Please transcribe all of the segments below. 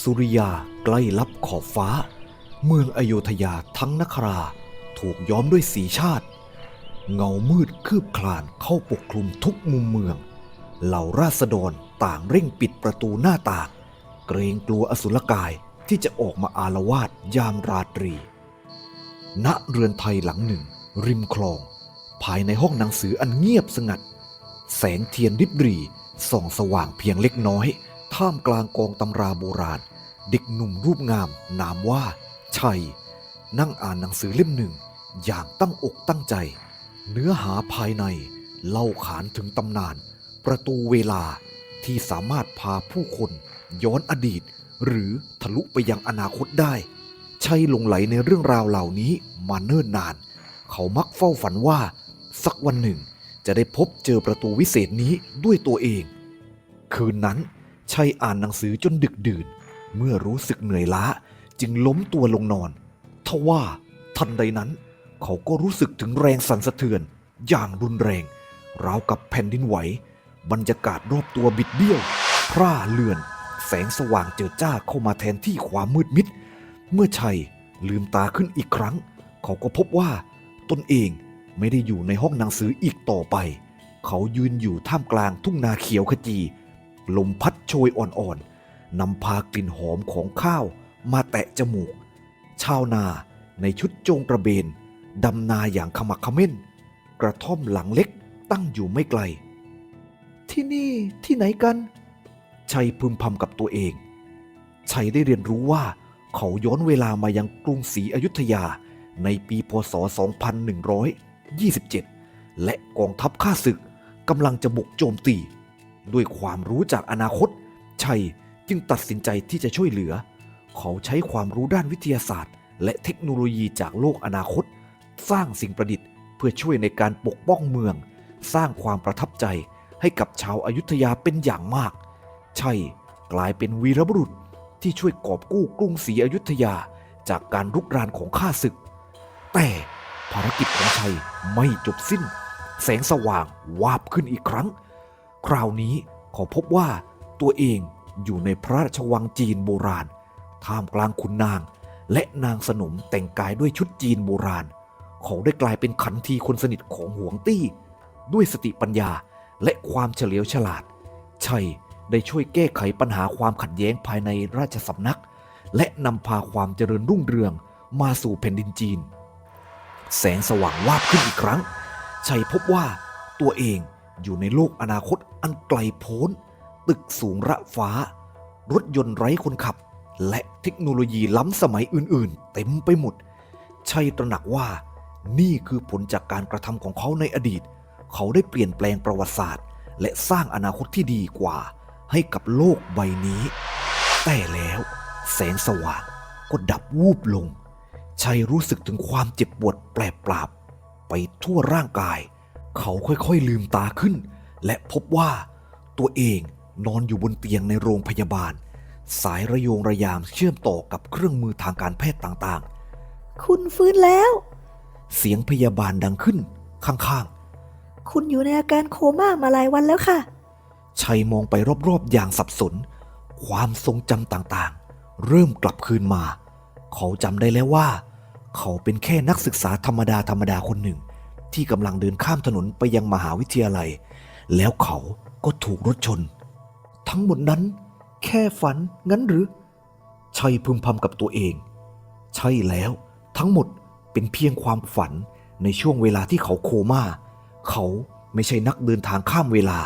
สุริยาใกล้ลับขอบฟ้า เมืองอโยธยาทั้งนครา ถูกย้อมด้วยสีชาติ เงามืดคืบคลานเข้าปกคลุมทุกมุมเมือง เหล่าราษฎรต่างเร่งปิดประตูหน้าต่างเกรงกลัวอสุรกายที่จะออกมาอารวาสยามราตรี ณเรือนไทยหลังหนึ่ง ริมคลอง ภายในห้องหนังสืออันเงียบสงัด แสงเทียนริบหรีส่องสว่างเพียงเล็กน้อย ท่ามกลางกองตำราโบราณ เด็กหนุ่มรูปงาม นามว่า ชัย นั่งอ่านหนังสือเล่มหนึ่ง อย่างตั้งอกตั้งใจ เนื้อหาภายในเล่าขานถึงตำนาน ประตูเวลาที่สามารถพาผู้คนย้อนอดีต หรือทะลุไปยังอนาคตได้ ชัยหลงไหลในเรื่องราวเหล่านี้มาเนิ่นนาน เขามักเฝ้าฝันว่า สักวันหนึ่งจะได้พบเจอประตูวิเศษนี้ด้วยตัวเอง คืนนั้น ชัยอ่านหนังสือจนดึกดื่น เมื่อรู้สึกเหนื่อยล้าจึงล้มตัวลงนอน ทว่าทันใดนั้น เขาก็รู้สึกถึงแรงสั่นสะเทือน อย่างรุนแรง ราวกับแผ่นดินไหว บรรยากาศรอบตัวบิดเบี้ยว พร่าเลือน แสงสว่างเจิดจ้าเข้ามาแทนที่ความมืดมิด เมื่อชัยลืมตาขึ้นอีกครั้ง เขาก็พบว่า ตนเองไม่ได้อยู่ในห้องหนังสืออีกต่อไป เขายืนอยู่ท่ามกลางทุ่งนาเขียวขจี ลมพัดโชยอ่อนๆนำพากลิ่นหอมของข้าวมาแตะจมูก ชาวนาในชุดโจงกระเบนดำนาอย่างขมักขม้น กระท่อมหลังเล็กตั้งอยู่ไม่ไกล ที่นี่ที่ไหนกัน ชัยพึมพำกับตัวเอง ชัยได้เรียนรู้ว่า เขาย้อนเวลามายังกรุงศรีอยุธยาในปีพศ 2127 และกองทัพข้าศึกกำลังจะบุกโจมตี ด้วยความรู้จากอนาคต ชัยจึงตัดสินใจที่จะช่วยเหลือ เขาใช้ความรู้ด้านวิทยาศาสตร์ และเทคโนโลยีจากโลกอนาคต สร้างสิ่งประดิษฐ์ เพื่อช่วยในการปกป้องเมือง สร้างความประทับใจให้กับชาวอายุทยาเป็นอย่างมาก ชัยกลายเป็นวีรบุรุษที่ช่วยกอบกู้กรุงศรีอยุธยาจากการรุกรานของข้าศึก แต่ภารกิจของชัยไม่จบสิ้น แสงสว่างวาบขึ้นอีกครั้ง คราวนี้เขาพบว่าตัวเองอยู่ในพระราชวังจีนโบราณ ท่ามกลางขุนนาง และนางสนมแต่งกายด้วยชุดจีนโบราณ เขาได้กลายเป็นขันทีคนสนิทของหวงตี้ ด้วยสติปัญญาและความเฉลียวฉลาด ชัยได้ช่วยแก้ไขปัญหาความขัดแย้งภายในราชสำนัก และนำพาความเจริญรุ่งเรืองมาสู่แผ่นดินจีน แสงสว่างวาบขึ้นอีกครั้ง ชัยพบว่าตัวเอง อยู่ในโลกอนาคตอันไกลโพ้น ตึกสูงระฟ้า รถยนต์ไร้คนขับ และเทคโนโลยีล้ำสมัยอื่นๆ เต็มไปหมด ชัยตระหนักว่านี่คือผลจากการกระทำของเขาในอดีต เขาได้เปลี่ยนแปลงประวัติศาสตร์ และสร้างอนาคตที่ดีกว่า ให้กับโลกใบนี้ แต่แล้วแสงสว่างก็ดับวูบลง ชัยรู้สึกถึงความเจ็บปวดแปลบปราบ ไปทั่วร่างกาย เขาค่อยๆลืมตาขึ้น และพบว่าตัวเองนอนอยู่บนเตียงในโรงพยาบาล สายระโยงระยามเชื่อมต่อกับเครื่องมือทางการแพทย์ต่างคุณฟื้นแล้วๆเสียงพยาบาลดังขึ้น ข้างคุณอยู่ในอาการโคม่ามาหลายวันแล้วค่ะๆชัยมองไปรอบๆอย่างสับสน ความทรงจำต่างๆ เริ่มกลับคืนมา เขาจำได้แล้วว่า เขาเป็นแค่นักศึกษาธรรมดาธรรมดาคนหนึ่ง ที่กำลังเดินข้ามถนนไปยังมหาวิทยาลัย แล้วเขาก็ถูกรถชน ทั้งหมดนั้น แค่ฝันงั้นหรือ ชัยพึมพำกับตัวเอง ใช่แล้ว ทั้งหมดเป็นเพียงความฝันในช่วงเวลาที่เขาโคมา่า เขาไม่ใช่นักเดินทางข้ามเวลา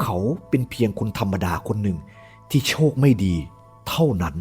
เขาเป็นเพียงคนธรรมดาคนหนึ่งที่โชคไม่ดี เท่านั้น